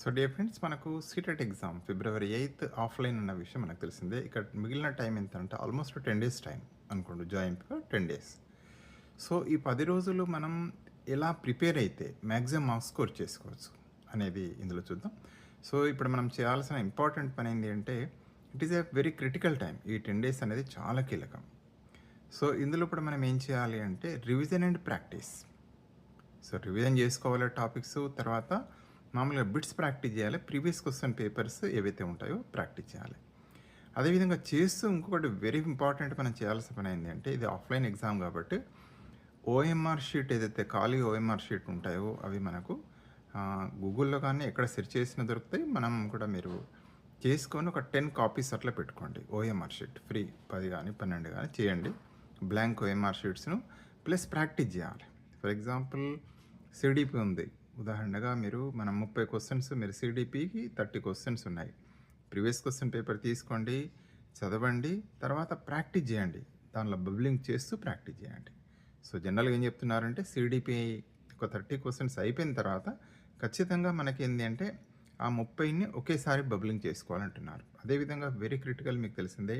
So dear friends మనకు CTET exam February eighth offline అన్న విషయం మనకు తెలిసిందే. ఇక్కడ మిగిలిన టైం ఎంత అంటే ఆల్మోస్ట్ టెన్ డేస్ టైం అనుకోండి. జాయిన్ టెన్ డేస్ సో ఈ పది రోజులు మనం ఎలా ప్రిపేర్ అయితే మ్యాక్సిమం మార్క్స్ స్కోర్ చేసుకోవచ్చు అనేది ఇందులో చూద్దాం. సో ఇప్పుడు మనం చేయాల్సిన ఇంపార్టెంట్ పని ఏంటి అంటే it is a very critical time ఈ టెన్ డేస్ అనేది చాలా కీలకం. సో ఇందులో ఇప్పుడు మనం ఏం చేయాలి అంటే revision and practice so revision చేసుకోవాలి టాపిక్స్ తర్వాత మామూలుగా బిట్స్ ప్రాక్టీస్ చేయాలి. ప్రీవియస్ క్వశ్చన్ పేపర్స్ ఏవైతే ఉంటాయో ప్రాక్టీస్ చేయాలి. అదేవిధంగా చేస్తూ ఇంకొకటి వెరీ ఇంపార్టెంట్ మనం చేయాల్సిన పని ఏంటంటే అంటే ఇది ఆఫ్లైన్ ఎగ్జామ్ కాబట్టి ఓఎంఆర్ షీట్ ఏదైతే ఖాళీ ఓఎంఆర్ షీట్ ఉంటాయో అవి మనకు గూగుల్లో కానీ ఎక్కడ సెర్చ్ చేసినా దొరుకుతాయి. మనం కూడా మీరు చేసుకొని ఒక టెన్ కాపీస్ అట్లా పెట్టుకోండి. ఓఎంఆర్ షీట్ ఫ్రీ పది కానీ పన్నెండు కానీ చేయండి. బ్లాంక్ ఓఎంఆర్ షీట్స్ను ప్లస్ ప్రాక్టీస్ చేయాలి. ఫర్ ఎగ్జాంపుల్ సిడిపి ఉంది. ఉదాహరణగా మీరు మనం ముప్పై క్వశ్చన్స్ మీరు సిడిపికి థర్టీ క్వశ్చన్స్ ఉన్నాయి. ప్రీవియస్ క్వశ్చన్ పేపర్ తీసుకోండి చదవండి తర్వాత ప్రాక్టీస్ చేయండి. దానిలో బబ్లింగ్ చేస్తూ ప్రాక్టీస్ చేయండి. సో జనరల్గా ఏం చెప్తున్నారంటే సిడిపి ఒక థర్టీ క్వశ్చన్స్ అయిపోయిన తర్వాత ఖచ్చితంగా మనకి ఏంటి అంటే ఆ ముప్పైని ఒకేసారి బబ్లింగ్ చేసుకోవాలంటున్నారు. అదేవిధంగా వెరీ క్రిటికల్ మీకు తెలిసిందే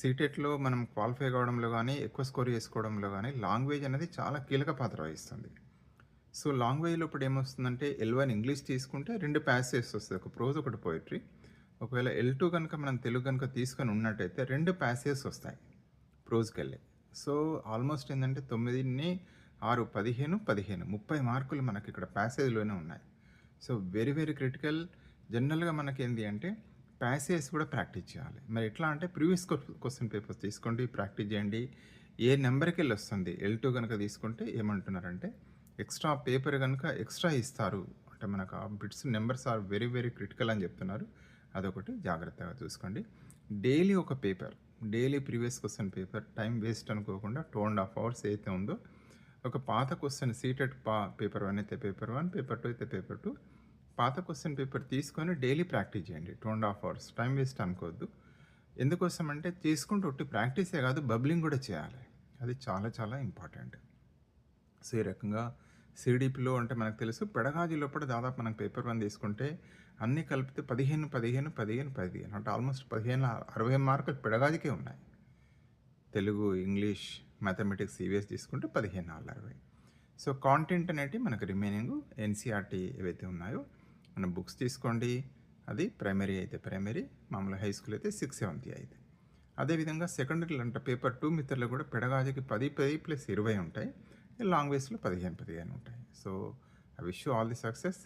సీటెట్లో మనం క్వాలిఫై కావడంలో కానీ ఎక్కువ స్కోర్ చేసుకోవడంలో కానీ లాంగ్వేజ్ అనేది చాలా కీలక పాత్ర వహిస్తుంది. సో లాంగ్వేజ్లో ఇప్పుడు ఏమొస్తుందంటే ఎల్ వన్ ఇంగ్లీష్ తీసుకుంటే రెండు ప్యాసేజెస్ వస్తాయి. ఒక ప్రోజ్ ఒకటి పోయిటరీ ఒకవేళ ఎల్ టూ కనుక మనం తెలుగు కనుక తీసుకొని ఉన్నట్టయితే రెండు ప్యాసేజెస్ వస్తాయి ప్రోజ్కి వెళ్ళి సో ఆల్మోస్ట్ ఏంటంటే తొమ్మిదిని ఆరు పదిహేను పదిహేను. ముప్పై మార్కులు మనకి ఇక్కడ ప్యాసేజ్లోనే ఉన్నాయి. సో వెరీ వెరీ క్రిటికల్ జనరల్గా మనకి ఏంటి అంటే ప్యాసేజ్ కూడా ప్రాక్టీస్ చేయాలి. మరి ఎట్లా అంటే ప్రీవియస్ క్వశ్చన్ పేపర్స్ తీసుకోండి ప్రాక్టీస్ చేయండి. ఏ నెంబర్కి వెళ్ళి వస్తుంది? ఎల్ టూ కనుక తీసుకుంటే ఏమంటున్నారంటే ఎక్స్ట్రా పేపర్ కనుక ఎక్స్ట్రా ఇస్తారు. అంటే మనకు ఆ bits numbers are very very critical అని చెప్తున్నారు. అదొకటి జాగ్రత్తగా చూసుకోండి. డైలీ ఒక paper daily previous question paper time waste అనుకోకుండా టూ అండ్ హాఫ్ అవర్స్ అయితే ఉందో ఒక పాత క్వశ్చన్ సీటెడ్ పా పేపర్ వన్ అయితే పేపర్ వన్ పేపర్ టూ అయితే పేపర్ టూ పాత క్వశ్చన్ పేపర్ తీసుకొని డైలీ ప్రాక్టీస్ చేయండి. Two and half hours time waste అనుకోవద్దు. ఎందుకోసం అంటే తీసుకుంటూ ఒట్టి ప్రాక్టీసే కాదు బబ్లింగ్ కూడా చేయాలి. అది చాలా చాలా ఇంపార్టెంట్. సో ఈ రకంగా సిడిపిలో అంటే మనకు తెలుసు. పెడగాజు లోపల దాదాపు మనం పేపర్ వన్ తీసుకుంటే అన్నీ కలిపితే పదిహేను పదిహేను పదిహేను పదిహేను. అంటే ఆల్మోస్ట్ పదిహేను అరవై మార్కులు పెడగాజికే ఉన్నాయి. తెలుగు ఇంగ్లీష్ మ్యాథమెటిక్స్ సీవీఎస్ తీసుకుంటే పదిహేను నాలుగు అరవై. సో కాంటెంట్ అనేటివి మనకు రిమైనింగ్ ఎన్సీఆర్టీ ఏవైతే ఉన్నాయో మన బుక్స్ తీసుకోండి. అది ప్రైమరీ అయితే ప్రైమరీ మామూలు హై స్కూల్ అయితే సిక్స్ సెవెంత్ అయితే. అదేవిధంగా సెకండరీలు అంటే పేపర్ టూ మిత్రులు కూడా పెడగాజుకి పది పది ప్లస్ ఇరవై ఉంటాయి. లాంగ్వేజ్లో పదిహేను పదిహేను ఉంటాయి. So I wish you all the success.